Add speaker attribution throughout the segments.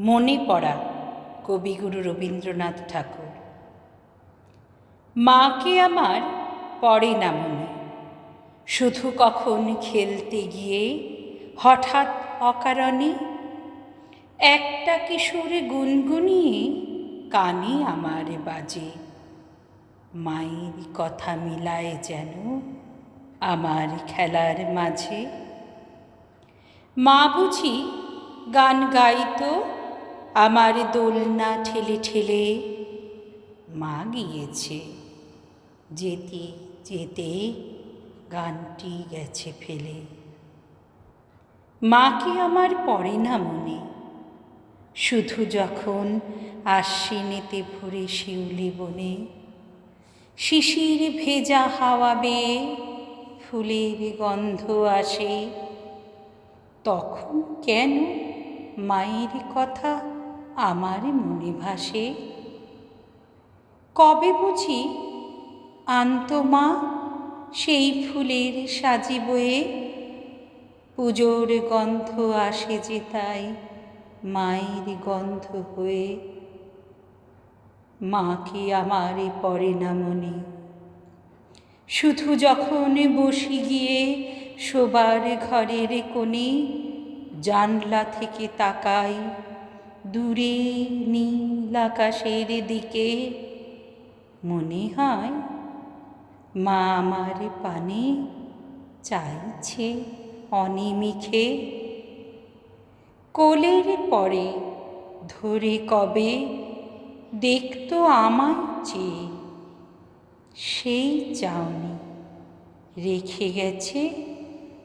Speaker 1: মনে পড়া কবিগুরু রবীন্দ্রনাথ ঠাকুর। মাকে আমার পড়ে না মনে। শুধু কখন খেলতে গিয়ে হঠাৎ অকারণে একটা কিশোর গুনগুনিয়ে কানে আমার বাজে। মায়ের কথা মিলায় যেন আমার খেলার মাঝে। মা বুঝি গান গাইতো আমার দোলনা ঠেলে ঠেলে মা গিয়েছে। যেতে যেতে গানটি গেছে ফেলে। মাকে আমার পড়ে না মনে। শুধু যখন আশ্বিনেতে ভরে শিউলি বনে। শিশির ভেজা হাওয়া বেয়ে ফুলের গন্ধ আসে। তখন কেন মায়ের কথা আমার মনে ভাসে। কবে বুঝি আন্তমা সেই ফুলের সাজি বয়ে। পুজোর গন্ধ আসে যে তাই মায়ের গন্ধ হয়ে। মা কি আমারে পড়ে না মনে? শুধু যখন বসি গিয়ে শোবার ঘরের কোণে, জানলা থেকে তাকাই। দূরে নীল আকাশের দিকে। মনে হয় মা আমার পানে চাইছে অনিমিখে। কোলের পরে ধরে কবে দেখতো আমার চেয়ে সেই চাউনি রেখে গেছে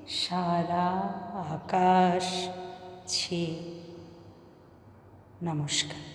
Speaker 1: সারা আকাশ ছে নমস্কার।